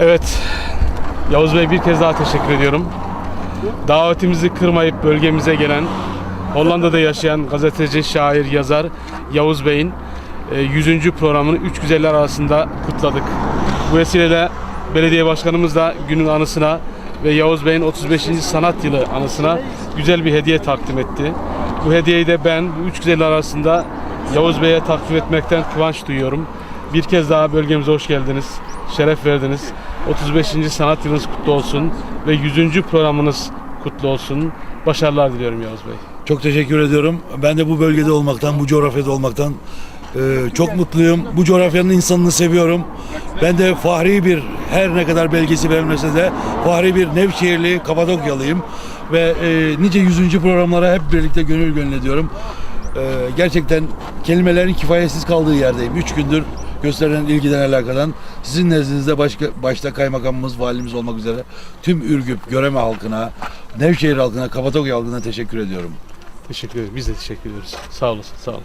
Evet, Yavuz Bey bir kez daha teşekkür ediyorum. Davetimizi kırmayıp bölgemize gelen, Hollanda'da yaşayan gazeteci, şair, yazar Yavuz Bey'in e, 100. programını Üç Güzeller arasında kutladık. Bu vesileyle belediye başkanımız da günün anısına ve Yavuz Bey'in 35. sanat yılı anısına güzel bir hediye takdim etti. Bu hediyeyi de ben Üç Güzeller arasında Yavuz Bey'e takdim etmekten kıvanç duyuyorum. Bir kez daha bölgemize hoş geldiniz. Şeref verdiniz. 35. sanat yılınız kutlu olsun ve 100. programınız kutlu olsun. Başarılar diliyorum Yavuz Bey. Çok teşekkür ediyorum. Ben de bu bölgede olmaktan, bu coğrafyada olmaktan e, çok mutluyum. Bu coğrafyanın insanını seviyorum. Ben de fahri bir, her ne kadar belgesi verilmese de fahri bir Nevşehirli, Kapadokyalıyım. Ve e, nice yüzüncü programlara hep birlikte gönül gönül ediyorum. E, gerçekten kelimelerin kifayetsiz kaldığı yerdeyim. Üç gündür gösterilen ilgiden alakadan sizin nezdinizde başka, başta kaymakamımız, valimiz olmak üzere tüm Ürgüp, Göreme halkına, Nevşehir halkına, Kapadokya halkına teşekkür ediyorum. Teşekkür ederim. Biz de teşekkür ediyoruz. Sağ olasın. Sağ olun.